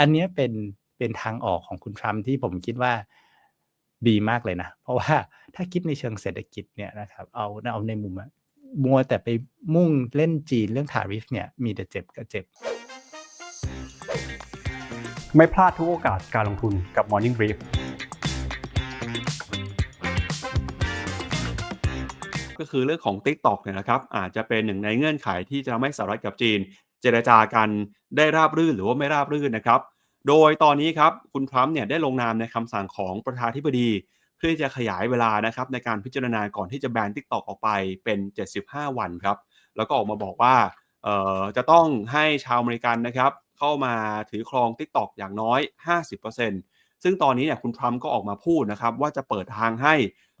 อันเนี้ยเป็นเป็นทางออกของคุณทรัมป์ที่ผมคิดว่าดีมากเลยนะ เพราะว่าถ้าคิดในเชิงเศรษฐกิจเนี่ยนะครับเอาเอาในมุมอะมัวแต่ไปมุ่งเล่นจีนเรื่องทาริฟเนี่ยมีแต่เจ็บกับเจ็บ ไม่พลาดทุกโอกาสการลงทุนกับ Morning Brief ก็คือเรื่องของ TikTok เนี่ยนะครับอาจจะเป็นหนึ่งในเงื่อนไขที่จะทำให้สหรัฐกับจีน เจรจากันได้ราบรื่นหรือว่าไม่ราบรื่นนะครับ โดยตอนนี้ครับคุณทรัมป์เนี่ยได้ลงนามในคำสั่งของประธานธิบดี เพื่อที่จะขยายเวลานะครับในการพิจารณาก่อนที่จะแบน TikTok ออกไปเป็น 75 วันครับ แล้วก็ออกมาบอกว่าเอ่อจะต้องให้ชาวอเมริกันนะครับเข้ามาถือครอง TikTok อย่างน้อย 50%ซึ่งตอนนี้เนี่ยคุณทรัมป์ก็ออกมาพูดนะครับว่าจะเปิดทางให้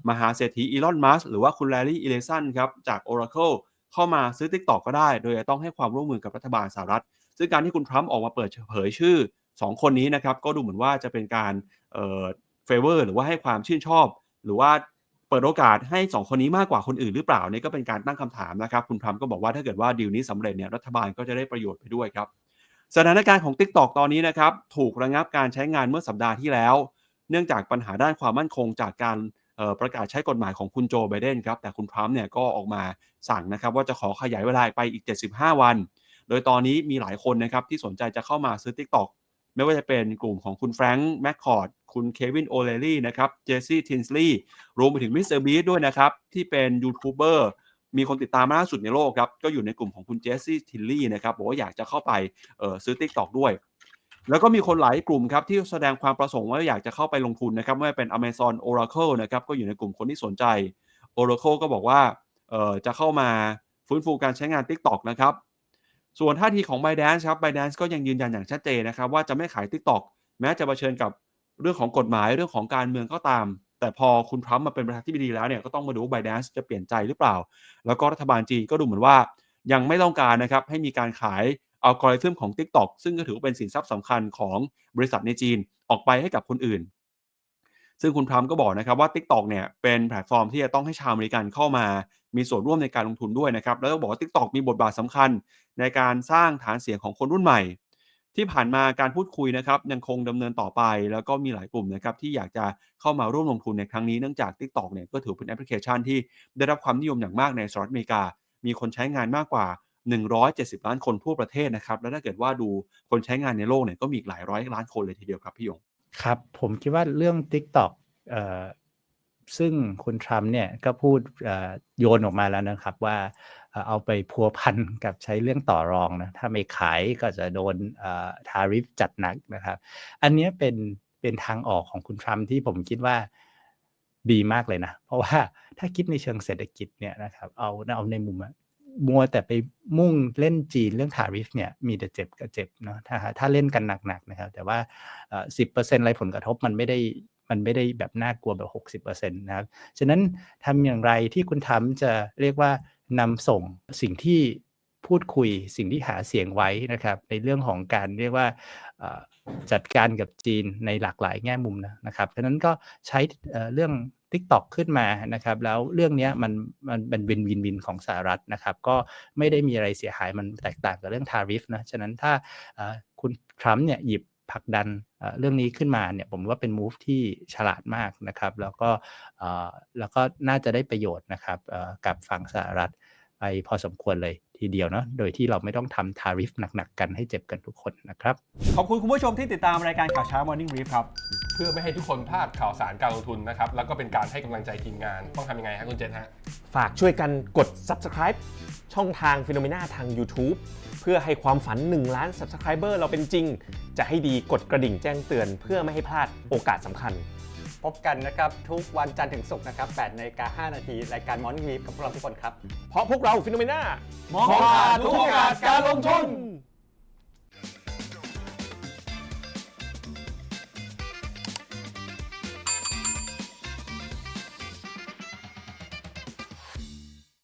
มหาเศรษฐีอีลอน มัสหรือว่าคุณแลรี่อีเลสันครับจาก Oracle เข้ามาซื้อ TikTok ก็ได้ โดยต้องให้ความร่วมมือกับรัฐบาลสหรัฐ ซึ่งการที่คุณทรัมป์ออกมาเปิดเผยชื่อ 2 คนนี้นะครับ ก็ดูเหมือนว่าจะเป็นการเออเฟเวอร์หรือว่าให้ความชื่นชอบ หรือว่าเปิดโอกาสให้ 2 คนนี้มากกว่าคนอื่นหรือเปล่านี่ก็เป็นการตั้งคำถามนะครับ คุณทรัมป์ก็บอกว่าถ้าเกิดว่าดีลนี้สำเร็จเนี่ยรัฐบาลก็จะได้ประโยชน์ไปด้วยครับ สถานการณ์ของ TikTok ตอนนี้นะครับถูกระงับการใช้งานเมื่อสัปดาห์ที่แล้ว เนื่องจากปัญหาด้านความมั่นคงจากการ ประกาศใช้กฎหมายของคุณโจไบเดนครับแต่คุณทรัมป์เนี่ยก็ออกมาสั่งนะครับว่าจะขอขยายเวลาไปอีก 75 วัน โดยตอนนี้มีหลายคนนะครับที่สนใจจะเข้ามาซื้อ TikTok ไม่ว่าจะเป็นกลุ่มของคุณแฟรงค์แมคคอร์ดคุณเควินโอเลลี่นะครับเจสซี่ทินสลีย์รวมไปถึงมิสเตอร์บีด้วยนะครับ ที่เป็นยูทูบเบอร์มีคนติดตามมากที่สุดในโลกครับ ก็อยู่ในกลุ่มของคุณเจสซี่ทินลี่นะครับ บอกว่าอยากจะเข้าไปออซื้อ TikTok ด้วย แล้วก็มีคนหลายกลุ่มครับที่แสดงความประสงค์ว่าอยากจะเข้าไปลงทุนนะครับไม่ว่าเป็น Amazon Oracle นะครับก็อยู่ในกลุ่มคนที่สนใจ Oracle ก็บอกว่าเออจะเข้ามาฟื้นฟูการใช้งาน TikTok นะครับส่วนท่าทีของ ByteDance ครับ ByteDance ก็ยังยืนยันอย่างชัดเจนนะครับว่าจะไม่ขาย TikTok แม้จะเผชิญกับเรื่องของกฎหมายเรื่องของการเมืองก็ตาม แต่พอคุณทรัมป์มาเป็นประธานาธิบดีแล้วเนี่ยก็ต้องมาดูว่า ByteDance จะเปลี่ยนใจหรือเปล่า แล้วก็รัฐบาลจีนก็ดูเหมือนว่ายังไม่ต้องการนะครับให้มีการขาย อัลกอริทึมของ TikTok ซึ่งก็ถือว่าเป็นสินทรัพย์สำคัญของบริษัทในจีนออกไปให้กับคนอื่น ซึ่งคุณทรัมก็บอกนะครับว่า TikTok เนี่ยเป็นแพลตฟอร์มที่จะต้องให้ชาวอเมริกันเข้ามามีส่วนร่วมในการลงทุนด้วยนะครับ แล้วก็บอกว่า TikTok มีบทบาทสำคัญในการสร้างฐานเสียงของคนรุ่นใหม่ ที่ผ่านมาการพูดคุยนะครับยังคงดำเนินต่อไป แล้วก็มีหลายกลุ่มนะครับที่อยากจะเข้ามาร่วมลงทุนในครั้งนี้เนื่องจาก TikTok เนี่ยก็ถือเป็นแอปพลิเคชันที่ได้รับความนิยมอย่างมากในสหรัฐอเมริกา มีคนใช้งานมากกว่า 170 ล้านคนทั่วประเทศนะครับ แล้วถ้าเกิดว่าดูคนใช้งานในโลกเนี่ยก็มีอีกหลายร้อยล้านคนเลยทีเดียวครับพี่ยง ครับ ผมคิดว่าเรื่อง TikTok เอ่อซึ่งคุณทรัมป์เนี่ยก็พูดโยนออกมาแล้วนะครับว่าเอาไปพัวพันกับใช้เรื่องต่อรองนะถ้าไม่ขายก็จะโดนทาริฟจัดหนักนะครับ อันนี้เป็นเป็นทางออกของคุณทรัมป์ที่ผมคิดว่าดีมากเลยนะ เพราะว่าถ้าคิดในเชิงเศรษฐกิจเนี่ยนะครับเอาเอาในมุม มัวแต่ไปมุ่งเล่นจีนเรื่องทาริฟเนี่ยมีแต่เจ็บกับเจ็บเนาะถ้าถ้าเล่นกันหนักๆนะครับ แต่ว่าสิบเปอร์เซ็นต์อะไรผลกระทบมันไม่ได้มันไม่ได้แบบน่ากลัวแบบหกสิบเปอร์เซ็นต์นะครับ ฉะนั้นทำอย่างไรที่คุณทำจะเรียกว่านำส่งสิ่งที่พูดคุยสิ่งที่หาเสียงไว้นะครับ ในเรื่องของการเรียกว่าจัดการกับจีนในหลากหลายแง่มุมนะครับ ฉะนั้นก็ใช้เรื่อง TikTok ขึ้นมานะครับ แล้วเรื่องนี้มันมันเป็นวินวินวินของสหรัฐนะครับ ก็ไม่ได้มีอะไรเสียหายมันแตกต่างกับเรื่องทาริฟนะ ฉะนั้นถ้าคุณทรัมป์เนี่ยหยิบผลักดันเรื่องนี้ขึ้นมาเนี่ยผมว่าเป็นมูฟที่ฉลาดมากนะครับ แล้วก็แล้วก็น่าจะได้ประโยชน์นะครับกับฝั่งสหรัฐ ไปพอสมควรเลยทีเดียวเนาะโดยที่เราไม่ต้องทำทาริฟหนักๆ กันให้เจ็บกันทุกคนนะครับ ขอบคุณคุณผู้ชมที่ติดตามรายการข่าวเช้า Morning Brief ครับ เพื่อไม่ให้ทุกคนพลาดข่าวสารการลงทุนนะครับ แล้วก็เป็นการให้กำลังใจทีมงาน ต้องทำยังไงฮะคุณเจษฮะ ฝากช่วยกันกด subscribe ช่องทาง p h e n o m e n a ทาง YouTube เพื่อให้ความฝัน 1 ล้าน subscriber เราเป็นจริง จะให้ดีกดกระดิ่งแจ้งเตือน เพื่อไม่ให้พลาดโอกาสสำคัญ พบกันนะครับทุกวันจันทร์ถึงศุกร์นะครับ8นาฬิกา5นาทีรายการ Morning Brief กับพวกเราทุกคนครับ เพราะพวกเรา p h e n o m e n a มองผ่านทุกโอกาสการลงทุน